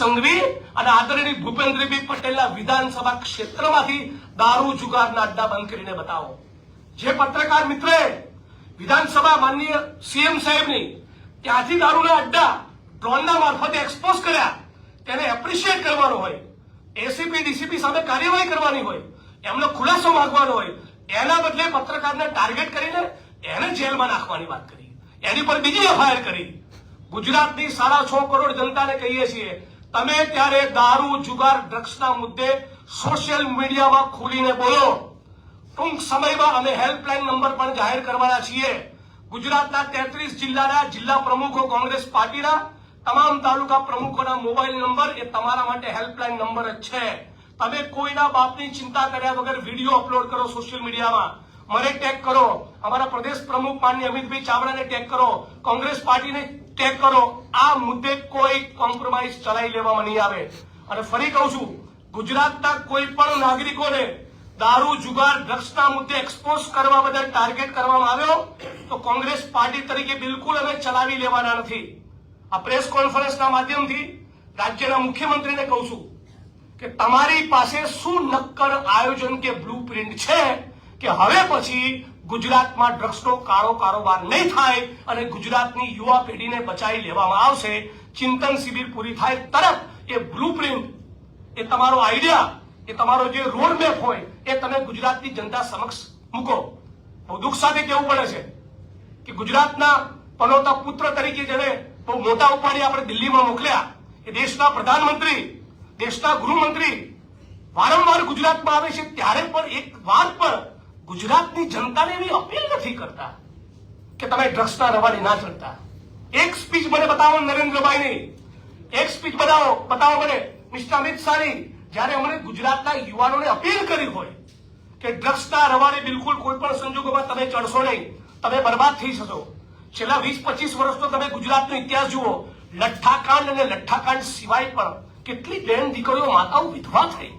સંઘવી અને દારૂ, જુગારના અડ્ડા બંધ કરીને મારફતે એક્સપોઝ કર્યા, તેને એપ્રિશિએટ કરવાનો હોય એસીપી ડીસીપી સામે કાર્યવાહી કરવાની હોય, એમનો ખુલાસો માંગવાનો હોય, એના બદલે પત્રકારને ટાર્ગેટ કરીને એને જેલમાં નાખવાની વાત કરી. એની પર બીજી એફઆઈઆર કરી. ગુજરાતની સાડા છ કરોડ જનતાને કહીએ છીએ, તમે ત્યારે દારૂ, જુગાર, ડ્રગ્સના મુદ્દે સોશિયલ મીડિયામાં ખુલીને બોલો. ટૂંક સમયમાં અમે હેલ્પલાઇન નંબર પણ જાહેર કરવાના છીએ. ગુજરાતના તેત્રીસ જિલ્લાના જિલ્લા પ્રમુખો કોંગ્રેસ પાર્ટીના તમામ તાલુકા પ્રમુખોના મોબાઈલ નંબર એ તમારા માટે હેલ્પલાઇન નંબર જ છે. તમે કોઈના બાપની ચિંતા કર્યા વગર વીડિયો અપલોડ કરો સોશિયલ મીડિયામાં. મને ટેગ કરો. અમારા પ્રદેશ પ્રમુખ માન્ય અમિતભાઈ ચાવડાને ટેગ કરો. કોંગ્રેસ પાર્ટીને ટેગ કરો. આ મુદ્દે કોઈ કોમ્પ્રોમાઇઝ ચલાવી લેવામાં નહીં આવે. અને ફરી કહું છું, ગુજરાતના કોઈ પણ નાગરિકોને દારૂ, જુગાર ડ્રગ્સના મુદ્દે એક્સપોઝ કરવા બદલ ટાર્ગેટ કરવામાં આવ્યો, તો કોંગ્રેસ પાર્ટી તરીકે બિલકુલ અમે ચલાવી લેવાના નથી. આ પ્રેસ કોન્ફરન્સના માધ્યમથી રાજ્યના મુખ્યમંત્રીને કહું છું કે તમારી પાસે શું નક્કર આયોજન કે બ્લુ છે? કે હવે પછી ગુજરાતમાં ડ્રગ્સનો કાળો કારોબાર નહીં થાય અને ગુજરાતની યુવા પેઢીને બચાવી લેવામાં આવશે, ચિંતન શિબિર પૂરી થાય તરત એ બ્લુ એ તમારો આઈડિયા એ તમારો જે રોડ મેપ હોય એ તમે ગુજરાતની જનતા સમક્ષ મૂકો. બહુ દુઃખ સાથે કહેવું પડે છે કે ગુજરાતના પનોતા પુત્ર તરીકે જેને બહુ મોટા ઉપાડી આપણે દિલ્હીમાં મોકલ્યા, એ દેશના પ્રધાનમંત્રી, દેશના ગૃહમંત્રી વારંવાર ગુજરાતમાં આવે છે, ત્યારે પણ એક વાર પણ ગુજરાતની જનતાને એવી અપીલ નથી કરતા કે તમે ડ્રગ્સના રવાડે ના ચડતા એક સ્પીચ મને બતાવો નરેન્દ્રભાઈની. એક સ્પીચ બતાવો બતાવો મને મિસ્ટર અમિત શાહની. જ્યારે અમને ગુજરાતના યુવાનોને અપીલ કરી હોય કે ડ્રગ્સના રવાડે બિલકુલ કોઈ પણ સંજોગોમાં તમે ચડશો નહીં, તમે બરબાદ થઈ જશો. છેલ્લા વીસ પચીસ વર્ષનો તમે ગુજરાતનો ઇતિહાસ જુઓ. લઠ્ઠાકાંડ અને લઠ્ઠાકાંડ સિવાય પણ કેટલી બેન દીકરીઓ માતાઓ વિધવા થઈ.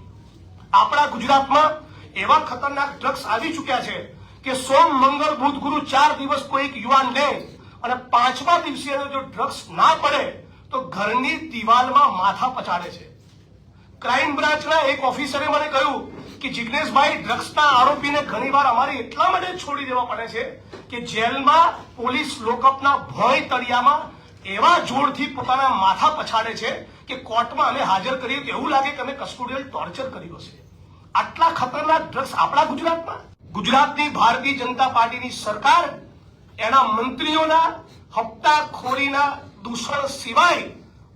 આપણા ગુજરાતમાં એવા ખતરનાક ડ્રગ્સ આવી ચૂક્યા છે કે સોમ, મંગળ, બુધ, ગુરુ ચાર દિવસ કોઈ એક યુવાન લે અને પાંચમા દિવસે જો ડ્રગ્સ ના પડે, તો ઘરની દિવાલમાં માથા પચાડે છે. ક્રાઇમ બ્રાન્ચના એક ઓફિસરે મને કહ્યું કે, જિગ્નેશભાઈ ડ્રગ્સના આરોપીને ઘણીવાર અમારે એટલા માટે છોડી દેવા પડે છે કે જેલમાં પોલીસ લોકઅપના ભય તળિયામાં એવા જોરથી પોતાના માથા પછાડે છે કે કોર્ટમાં અમે હાજર કરીએ તો એવું લાગે કે અમે કસ્ટોડિયલ ટોર્ચર કર્યું છે. આટલા ખતરનાક ડ્રગ્સ આપણા ગુજરાતમાં? ગુજરાતની ભારતીય જનતા પાર્ટીની સરકાર એના મંત્રીઓના હપ્તાખોરીના દૂષણ સિવાય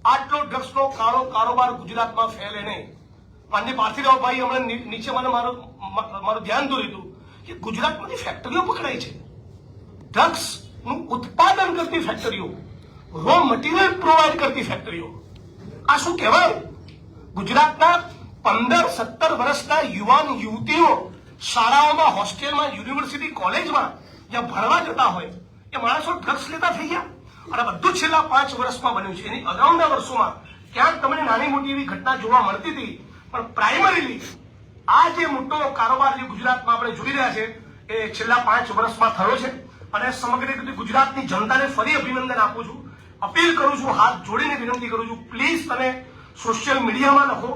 આટલો ડ્રગ્સનો કાળો કારોબાર ગુજરાતમાં ફેલે નહીં. માન્ય પાર્થિવભાઈ હમણાં નીચે મને મારું મારું ધ્યાન દોર્યું હતું કે ગુજરાતમાંથી ફેક્ટરીઓ પકડાય છે. ડ્રગ્સનું ઉત્પાદન કરતી ફેક્ટરીઓ રો મટીરિયલ પ્રોવાઈડ કરતી ફેક્ટરીઓ આ શું કહેવાય? ગુજરાતના પંદર સત્તર વર્ષના યુવાન યુવતીઓ શાળાઓમાં, હોસ્ટેલમાં, યુનિવર્સિટી કોલેજમાં જ્યાં ભણવા જતા હોય, એ માણસો ડ્રગ્સ લેતા થઈ ગયા. અને બધું છેલ્લા પાંચ વર્ષમાં બન્યું છે. એની અગાઉના વર્ષોમાં ક્યાંક તમને નાની મોટી એવી ઘટના જોવા મળતી હતી, પણ પ્રાઇમરીલી આ જે મોટો કારોબાર જે ગુજરાતમાં આપણે જોઈ રહ્યા છે, એ છેલ્લા પાંચ વર્ષમાં થયો છે. અને સમગ્ર રીતે ગુજરાતની જનતાને ફરી અભિનંદન આપું છું. અપીલ કરું છું, હાથ જોડીને વિનંતી કરું છું પ્લીઝ તમે સોશિયલ મીડિયામાં લખો.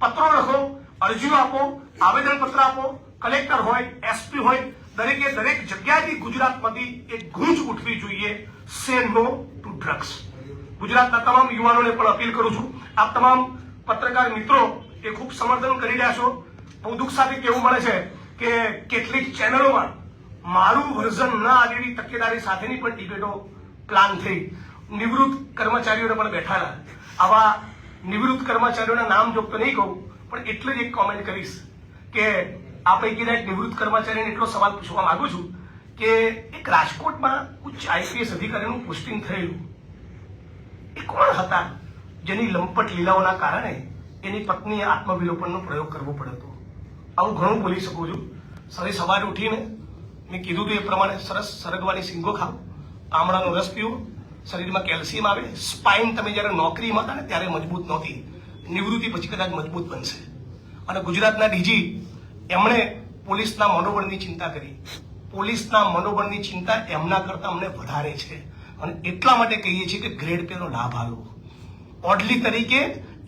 પત્રો લખો, અરજીઓ આપો, આવેદનપત્ર આપો. કલેક્ટર હોય એસપી હોય, દરેકે દરેક જગ્યાએથી ગુજરાતમાંથી એક ગૂંજ ઉઠવી જોઈએ. સે નો ટુ ડ્રગ્સ ગુજરાતના તમામ યુવાનોને પણ અપીલ કરું છું. આપ તમામ પત્રકાર મિત્રો, એ ખૂબ સમર્થન કરી રહ્યા છો. બહુ દુઃખ સાથે કેવું મળે છે કે કેટલીક ચેનલોમાં મારું વર્ઝન ન આવેલી તકેદારી સાથેની પણ ટિકિટો પ્લાન થઈ. નિવૃત્ત કર્મચારીઓને પણ બેઠાના આવા નિવૃત્ત કર્મચારીઓના નામ જોગ તો નહીં કહું, પણ એટલે જ એક કોમેન્ટ કરીશ કે આ પૈકીના એક નિવૃત્ત કર્મચારીને એટલો સવાલ પૂછવા માંગુ છું કે એક રાજકોટમાં ઉચ્ચ આઈપીએસ અધિકારીનું પોસ્ટિંગ થયેલું. એ કોણ હતા જેની લંપટ લીલાઓના કારણે એની પત્નીએ આત્મવિલોપનનો પ્રયોગ કરવો પડ્યો આવું ઘણું બોલી શકું છું. સરે સવારે ઉઠીને મેં કીધું હતું એ પ્રમાણે, સરસ, સરગવાની સિંગો ખાઓ, આમળાનો રસ પીવો શરીરમાં કેલ્શિયમ આવે, સ્પાઇન તમે જ્યારે નોકરીમાં હતા ને ત્યારે મજબૂત નહોતી. નિવૃત્તિ પછી કદાચ મજબૂત બનશે. અને ગુજરાતના ડીજી, એમણે પોલીસના મનોબળની ચિંતા કરી. પોલીસના મનોબળની ચિંતા એમના કરતા અમને વધારે છે. અને એટલા માટે કહીએ છીએ કે ગ્રેડ પે નો લાભ આવ્યો ઓડલી તરીકે,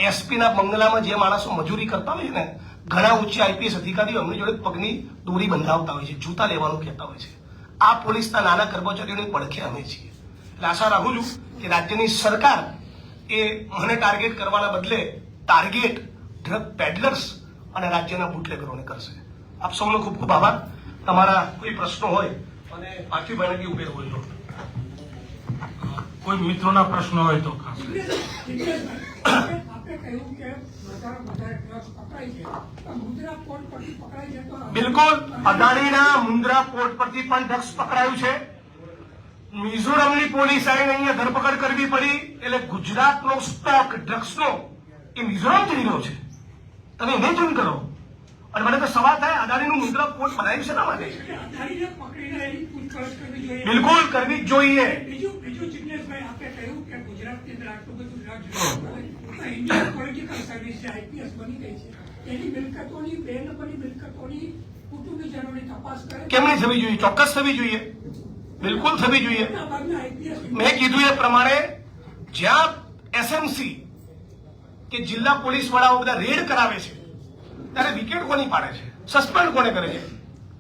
એસપીના બંગલામાં જે માણસો મજૂરી કરતા હોય ને, ઘણા ઉચ્ચ આઈપીએસ અધિકારીઓ એમની જોડે પગની દોરી બંધાવતા હોય છે, જૂતા લેવાનું કહેતા હોય છે. આ પોલીસના નાના કર્મચારીઓની પડખે અમે છીએ. એટલે આશા રાખું છું કે રાજ્યની સરકાર એ મને ટાર્ગેટ કરવાના બદલે ટાર્ગેટ ડ્રગ પેડલર્સ અને રાજ્યના બુટલેગરોને કરશે. આપ સૌનો ખૂબ ખૂબ આભાર. તમારા કોઈ પ્રશ્નો હોય અને પાર્થિવભાઈને બી ઉમેર હોય તો. કોઈ મિત્રોના પ્રશ્નો હોય તો ખાસ. બિલકુલ. અદાણીના મુન્દ્રા પોર્ટ પરથી પણ ડ્રગ્સ પકડાયું છે. મિઝોરમની પોલીસ આવીને અહીંયા ધરપકડ કરવી પડી, એટલે ગુજરાતનો સ્ટોક ડ્રગ્સનો એ મિઝોરમ જઈ રહ્યો છે. તમે ઇમેજિન કરો. અને મને તો સવાલ થાય, અદાણીનું મુન્દ્રા કોર્ટ બનાવ્યું છે ના માટે? બિલકુલ કરવી જ જોઈએ. બીજું બીજું કહ્યું કે ગુજરાતની અંદર આટલું બધું ડ્રગ્સ તો ઇન્ડિયન પોલિટિકલ સર્વિસ જે આઈપીએસ બની ગઈ છે એની મિલકતોની બે નંબરની મિલકતોની કુટુંબીજનોની તપાસ કરે કેમ નહીં થવી જોઈએ? ચોક્કસ થવી જોઈએ. બિલકુલ થવી જોઈએ. મેં કીધું એ પ્રમાણે જ્યાં એસએમસી કે જિલ્લા પોલીસ વડાઓ બધા રેડ કરાવે છે, ત્યારે વિકેટ કોની પાડે છે? સસ્પેન્ડ કોને કરે છે?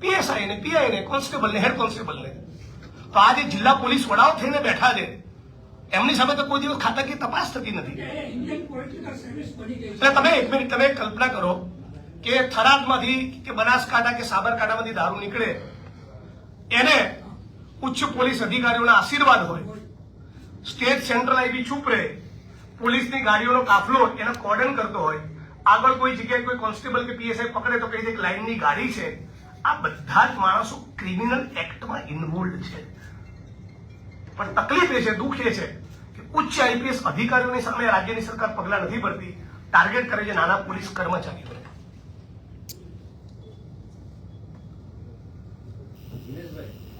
પીએસઆઈ ને પીઆઈ ને, કોન્સ્ટેબલ ને, હેડ કોન્સ્ટેબલ ને. તો આજે જિલ્લા પોલીસ વડાઓ થઈને બેઠા છે, એમની સામે તો કોઈ દિવસ ખાતાકીય તપાસ થતી નથી. એટલે તમે એક મિનિટ, તમે કલ્પના કરો કે થરાદમાંથી કે બનાસકાંઠા કે સાબરકાંઠામાંથી દારૂ નીકળે, એને ઉચ્ચ પોલીસ અધિકારીઓના આશીર્વાદ હોય. સ્ટેટ સેન્ટ્રલ આઈબી ચૂપ રહે. પોલીસની ગાડીઓનો કાફલો એનો કોર્ડન કરતો હોય. આગળ કોઈ જગ્યાએ કોઈ કોન્સ્ટેબલ કે પીએસઆઈ પકડે તો કહી દે લાઇનની ગાડી છે. આ બધા જ માણસો ક્રિમિનલ એક્ટમાં ઇન્વોલ્વ છે. પણ તકલીફ એ છે દુઃખ એ છે કે ઉચ્ચ આઈપીએસ અધિકારીઓની સામે રાજ્યની સરકાર પગલાં નથી ભરતી. ટાર્ગેટ કરે છે નાના પોલીસ કર્મચારીઓ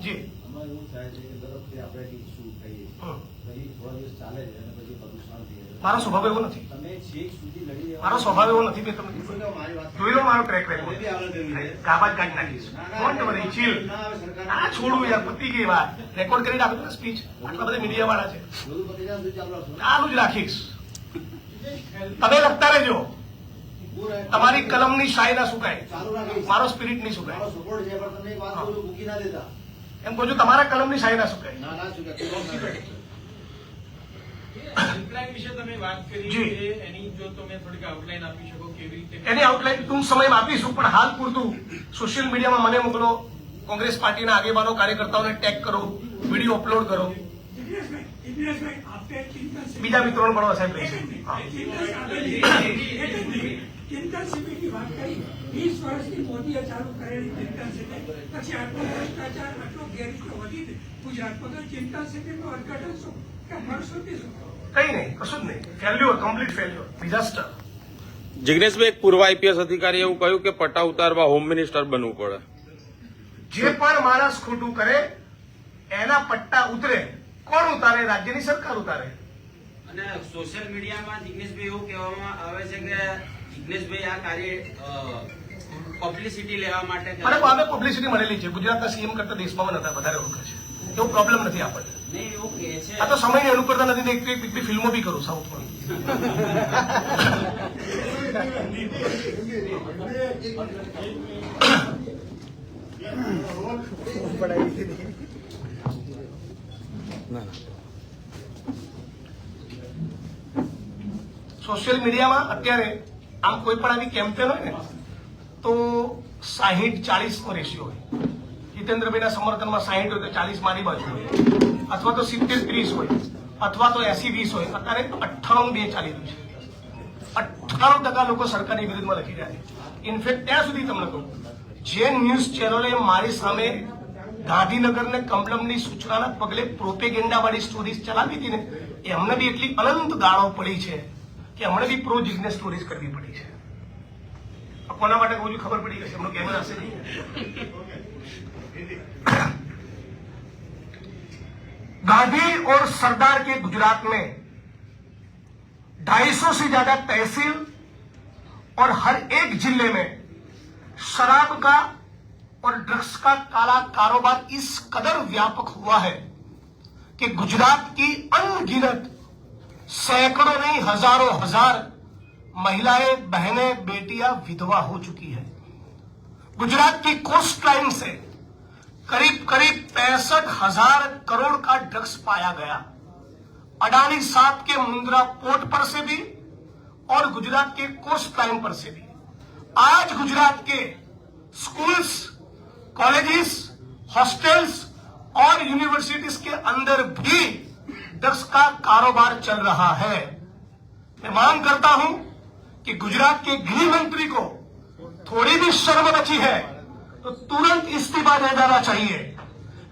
જી. આમાં એવું થાય છે કે દર આપણે શું ખાઈએ પછી થોડા દિવસ ચાલે છે અને પછી બધું શાંત થઈ જાય મારો સ્વભાવ એવો નથી. તમે છેક સુધી લડી મારો સ્વભાવ એવો નથી મેં તમને જોઈ લો મારો ટ્રેક મને રેકોર્ડ કાબાજ કાઢી નાખીશ. ના, ના, ચીલ? ના આ છોડું યાર પતી ગઈ વાત. રેકોર્ડ કરીને આપી ને સ્પીચ આટલા બધા મીડિયા વાળા છે. ચાલુ જ રાખીશ. તમે લખતા રહેજો. તમારી કલમની ના સુકાય. મારો સ્પિરિટ નહીં સુકાય. એમ કહું છું તમારા કલમની શાહી ના સુકાય ના ના ચૂકે વિશે તમે વાત કરી એની જો તમે થોડીક આઉટલાઈન શકો એની આઉટલાઈન ટૂંક સમયમાં આપીશું પણ હાલ પૂરતું સોશિયલ મીડિયામાં મને મોકલો કોંગ્રેસ પાર્ટીના આગેવાનો કાર્યકર્તાઓને ટેગ કરો વીડિયો અપલોડ કરો બીજા મિત્રોને પણ સાહેબ ચિંતન શિબિરની વાત કરી વીસ વર્ષથી મોદીએ ચાલુ કરેલી શિબિર પછી આટલો ભ્રષ્ટાચાર આટલો ગેરરીતિ વધી ગુજરાતમાં તો શિબિરનું અર્થઘટન શું? કે વર્ષોથી શું? કઈ નહીં કશું જ નહીં. ફેલ્યુઅર કમ્પ્લીટ ફેલ્યુઅર ડિઝાસ્ટર જિગ્નેશભાઈ એક પૂર્વ આઈપીએસ અધિકારી એવું કહ્યું કે પટ્ટા ઉતારવા હોમ મિનિસ્ટર બનવું પડે. જે પણ માણસ ખોટું કરે એના પટ્ટા ઉતરે. કોણ ઉતારે? રાજ્યની સરકાર ઉતારે. અને સોશિયલ મીડિયામાં જિગ્નેશભાઈ એવું કહેવામાં આવે છે કે જિગ્નેશભાઈ આ કાર્ય પબ્લિસિટી લેવા માટે કરે મને છે. પબ્લિસિટી મળેલી છે. ગુજરાતના સીએમ કરતા દેશમાં પણ વધારે ઓળખે છે. એવો પ્રોબ્લેમ નથી આપણને. નહીં એવું કહે છે. આ તો સમયની અનુકૂળતા નથી એક એક બી ફિલ્મો બી કરું સાઉથમાં સોશિયલ મીડિયામાં અત્યારે આમ કોઈ પણ આવી કેમ્પેન હોય ને, તો સાહીઠ ચાલીસ નો રેશિયો હોય. જીતેન્દ્રભાઈના સમર્થનમાં સાહીઠ હોય તો ચાલીસ મારી બાજુ હોય. અથવા તો સિત્તેર, ત્રીસ હોય. અથવા તો એસી, વીસ હોય. અત્યારે અઠ્ઠાણું બે ચાલી રહ્યું છે. અઠ્ઠાણું ટકા લોકો સરકારની વિરુદ્ધમાં લખી રહ્યા છે. ઇનફેક્ટ ત્યાં સુધી તમને કહું, જે ન્યૂઝ ચેનલે મારી સામે ગાંધીનગરને કમલમની સૂચનાના પગલે પ્રોપેગેન્ડાવાળી સ્ટોરીઝ ચલાવી હતી ને, એમને બી એટલી અનંત ગાળો પડી છે. કે હમણાં બી પ્રો બિઝનેસ સ્ટોરીઝ કરવી પડી છે આ કોના માટે કહું છું ખબર પડી ગઈ છે એમનો કેમેરા હશે નહીં गांधी और सरदार के गुजरात में 250 से ज्यादा तहसील और हर एक जिले में शराब का और ड्रग्स का काला कारोबार इस कदर व्यापक हुआ है कि गुजरात की अनगिनत सैकड़ों नहीं, हज़ारों हज़ार महिलाएँ, बहनें, बेटियाँ विधवा हो चुकी है। गुजरात की कोस्ट लाइन से करीब करीब पैंसठ हज़ार करोड़ का ड्रग्स पाया गया। अडानी साहब के मुंद्रा पोर्ट पर से भी और गुजरात के कोस्ट लाइन पर से भी। आज गुजरात के स्कूल्स, कॉलेजेस, हॉस्टल्स और यूनिवर्सिटीज के अंदर भी ड्रग्स का कारोबार चल रहा है। मैं मांग करता हूँ कि गुजरात के गृह मंत्री को थोड़ी भी शर्म बची है तो तुरंत इस्तीफा दे जाना चाहिए।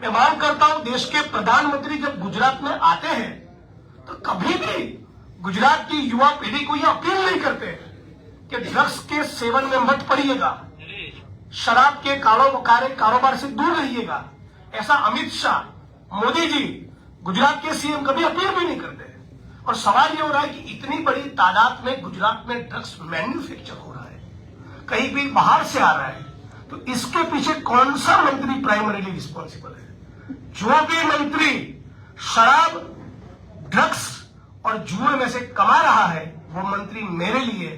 मैं मांग करता हूँ देश के प्रधानमंत्री जब गुजरात में आते हैं तो कभी भी गुजरात की युवा पीढ़ी को यह अपील नहीं करते कि ड्रग्स के सेवन में मत पड़िएगा। शराब के कारो कारोबार से दूर रहिएगा। ऐसा अमित शाह, मोदी जी गुजरात के सीएम कभी अपील भी नहीं करते और सवाल ये हो रहा है कि इतनी बड़ी तादाद में गुजरात में ड्रग्स मैन्युफैक्चर हो रहा है। कहीं भी बाहर से आ रहा है तो इसके पीछे कौन सा मंत्री प्राइमरीली रिस्पॉन्सिबल है? जो भी मंत्री शराब ड्रग्स और जुए में से कमा रहा है, वो मंत्री मेरे लिए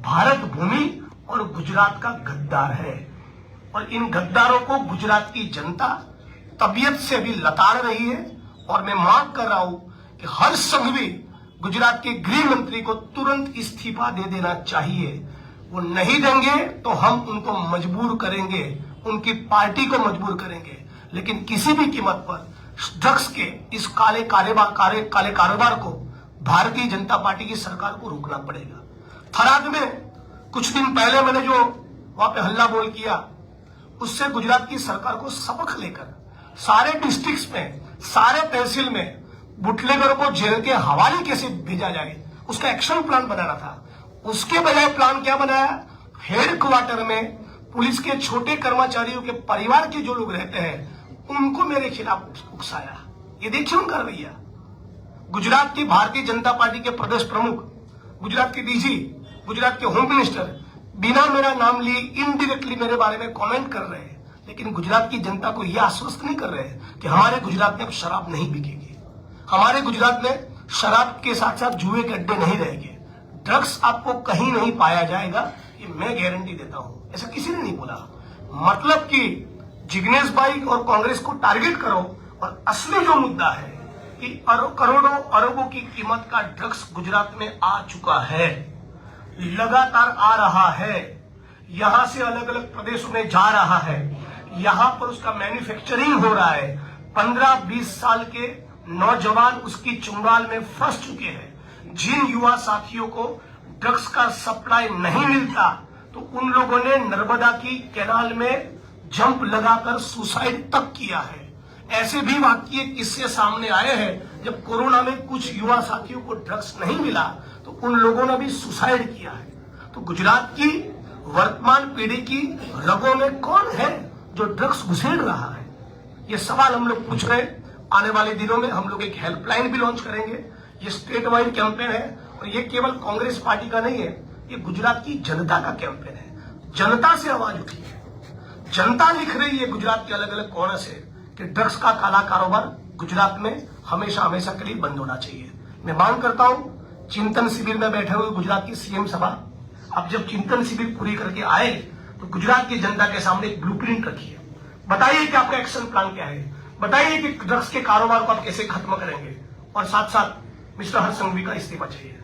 भारत भूमि और गुजरात का गद्दार है। और इन गद्दारों को गुजरात की जनता तबीयत से भी लताड़ रही है। और मैं मांग कर रहा हूँ कि हर संघवी गुजरात के गृह मंत्री को तुरंत इस्तीफा दे देना चाहिए। वो नहीं देंगे तो हम उनको मजबूर करेंगे उनकी पार्टी को मजबूर करेंगे। लेकिन किसी भी कीमत पर ड्रग्स के इस काले कारोबार काले, काले कारोबार को भारतीय जनता पार्टी की सरकार को रोकना पड़ेगा। थराद में कुछ दिन पहले मैंने जो वहाँ पे हल्ला बोल किया उससे गुजरात की सरकार को सबक लेकर सारे डिस्ट्रिक्ट्स में, सारे तहसील में बुटलेगरों को जेल के हवाले कैसे भेजा जाए? उसका एक्शन प्लान बनाना था। उसके बजाय प्लान क्या बनाया? हेड क्वार्टर में पुलिस के छोटे कर्मचारियों के परिवार के जो लोग रहते हैं, उनको मेरे खिलाफ उकसाया। ये देखिए उनका रवैया। गुजरात की भारतीय जनता पार्टी के प्रदेश प्रमुख, गुजरात के डीजी, गुजरात के होम मिनिस्टर बिना मेरा नाम लिए इनडायरेक्टली मेरे बारे में कमेंट कर रहे हैं। लेकिन गुजरात की जनता को यह आश्वस्त नहीं कर रहे हैं कि हमारे गुजरात में अब शराब नहीं बिकेगी। हमारे गुजरात में शराब के साथ साथ जुए के अड्डे नहीं रहेंगे। ड्रग्स आपको कहीं नहीं पाया जाएगा, ये मैं गारंटी देता हूँ। ऐसा किसी ने नहीं बोला। मतलब कि जिग्नेश भाई और कांग्रेस को टारगेट करो और असली जो मुद्दा है कि करोड़ों अरबों की कीमत का ड्रग्स गुजरात में आ चुका है। लगातार आ रहा है। यहाँ से अलग अलग प्रदेशों में जा रहा है। यहाँ पर उसका मैन्युफैक्चरिंग हो रहा है। पंद्रह बीस साल के नौजवान उसकी चुंगाल में फंस चुके हैं। जिन युवा साथियों को ड्रग्स का सप्लाई नहीं मिलता तो उन लोगों ने नर्मदा की कैनाल में जंप लगाकर सुसाइड तक किया है। ऐसे भी वाक्य किस्से सामने आए हैं। जब कोरोना में कुछ युवा साथियों को ड्रग्स नहीं मिला तो उन लोगों ने भी सुसाइड किया है। तो गुजरात की वर्तमान पीढ़ी की रगों में कौन है? जो ड्रग्स घुसेड़ रहा है, ये सवाल हम लोग पूछ रहे आने वाले दिनों में हम लोग एक हेल्पलाइन भी लॉन्च करेंगे। ये स्टेट वाइड कैंपेन है और ये केवल कांग्रेस पार्टी का नहीं है, ये गुजरात की जनता का कैंपेन है। जनता से आवाज़ उठी है। जनता लिख रही है गुजरात के अलग अलग कोने से कि ड्रग्स का काला कारोबार गुजरात में हमेशा हमेशा के लिए बंद होना चाहिए। मैं मांग करता हूँ, चिंतन शिविर में बैठे हुए गुजरात की सीएम सभा अब जब चिंतन शिविर पूरी करके आए तो गुजरात की जनता के सामने एक ब्लू ब्लूप्रिंट रखिए बताइए कि आपका एक्शन प्लान क्या है? बताइए कि ड्रग्स के कारोबार को आप कैसे खत्म करेंगे? और साथ साथ मिस्टर हरसंघवी संघवी का इस्तीफा चाहिए।